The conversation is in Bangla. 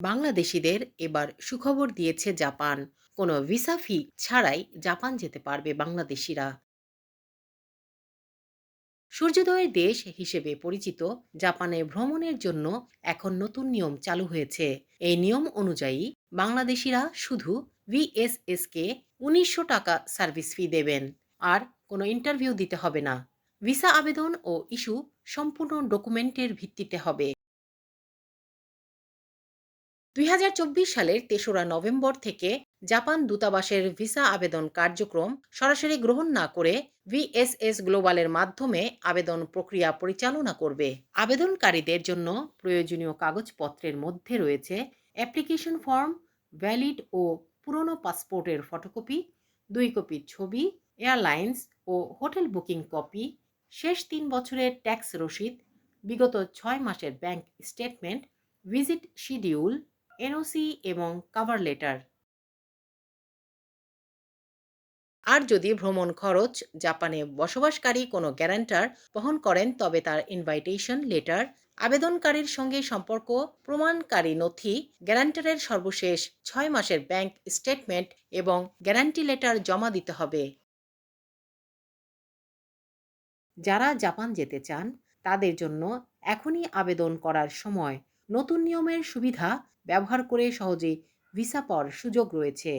বাংলাদেশিদের এবার সুখবর দিয়েছে জাপান। কোনো ভিসা ফি ছাড়াই জাপান যেতে পারবে বাংলাদেশিরা। সূর্যোদয়ের দেশ হিসেবে পরিচিত জাপানে ভ্রমণের জন্য এখন নতুন নিয়ম চালু হয়েছে। এই নিয়ম অনুযায়ী বাংলাদেশিরা শুধু ভিএসএসকে উনিশশো টাকা সার্ভিস ফি দেবেন, আর কোনো ইন্টারভিউ দিতে হবে না। ভিসা আবেদন ও ইস্যু সম্পূর্ণ ডকুমেন্টের ভিত্তিতে হবে। দুই হাজার চব্বিশ সালের তেসরা নভেম্বর থেকে জাপান দূতাবাসের ভিসা আবেদন কার্যক্রম সরাসরি গ্রহণ না করে ভিএসএস গ্লোবালের মাধ্যমে আবেদন প্রক্রিয়া পরিচালনা করবে। আবেদনকারীদের জন্য প্রয়োজনীয় কাগজপত্রের মধ্যে রয়েছে অ্যাপ্লিকেশন ফর্ম, ভ্যালিড ও পুরনো পাসপোর্টের ফটোকপি, দুই কপি ছবি, এয়ারলাইন্স ও হোটেল বুকিং কপি, শেষ তিন বছরের ট্যাক্স রসিদ, বিগত ছয় মাসের bank statement, visit schedule NOC এবং কাভার লেটার আর যদি ভ্রমণ খরচ, জাপানে বসবাসকারী কোনো গ্যারান্টার বহন করেন, তবে তার ইনভাইটেশন লেটার আবেদনকারীর সঙ্গে সম্পর্ক, প্রমাণকারী নথি গ্যারান্টারের সর্বশেষ ছয় মাসের ব্যাংক স্টেটমেন্ট এবং গ্যারান্টি লেটার জমা দিতে হবে। যারা জাপান যেতে চান, তাদের জন্য এখনই আবেদন করার সময় নতুন নিয়মের সুবিধা ব্যবহার করে সহজে ভিসা পাওয়ার সুযোগ রয়েছে।